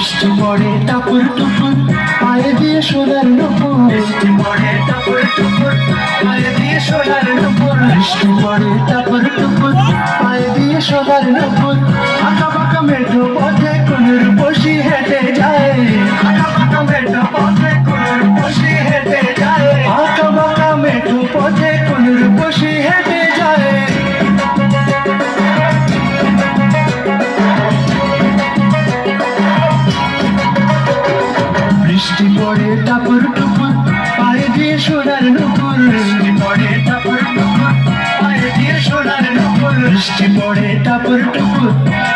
টাপুর টুপুর পায়ে দিয়ে সোনার নুপুর বৃষ্টি পড়ে টাপুর টুপুর পায়ে দিয়ে সোনার নুপুর বৃষ্টি পড়ে টাপুর টুপুর পায়ে দিয়ে সোনার নুপুর বৃষ্টি পড়ে টাপুর টুপুর পায়ে দিয়ে সোনার নুপুর বৃষ্টি পড়ে টাপুর টুপুর পায়ে দিয়ে সোনার নুপুর বৃষ্টি পড়ে টাপুর টুপুর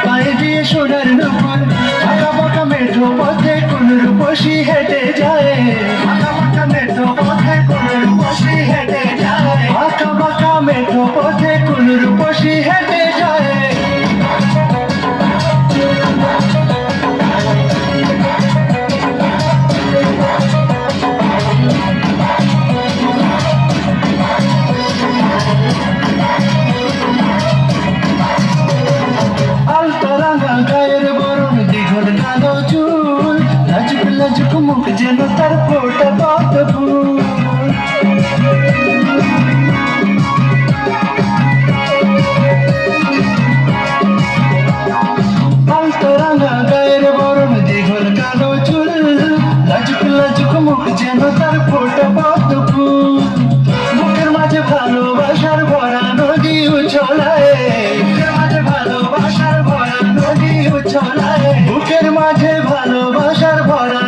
পায়ে দিয়ে সোনার নুপুর আঁকা বাঁকা মেঠো পথে কোন রূপসী হেঁটে যায়। আঁকা বাঁকা মেঠো পথে কোন রূপসী হেঁটে যায়। আঁকা বাঁকা মেঠো পথে কোন রূপসী হেঁটে বুকের মাঝে ভালোবাসার ভরা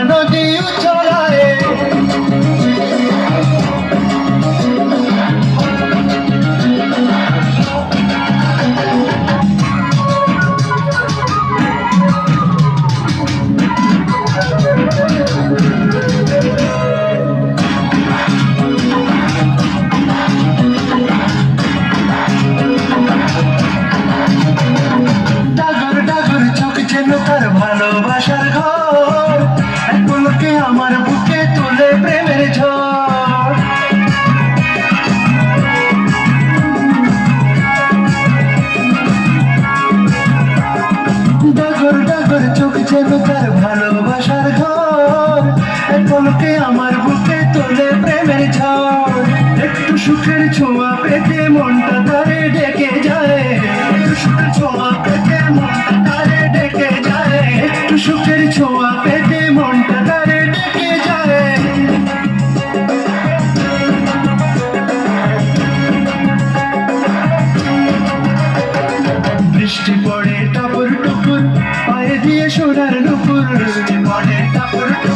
তার ভালোবাসার ঘর। পলকে আমার বুকে তোলে প্রেমের ঝড়। একটু সুখের ছোঁয়া পেতে মনটা তারে ডেকে যায়। একটু সুখের ছোঁয়া পেতে মনটা তারে ডেকে যায়। একটু সুখের ছোঁয়া পেতে মনটা তারে ডেকে যায়। বৃষ্টি পড়ে দিয়ে সোনার নুপুর বৃষ্টি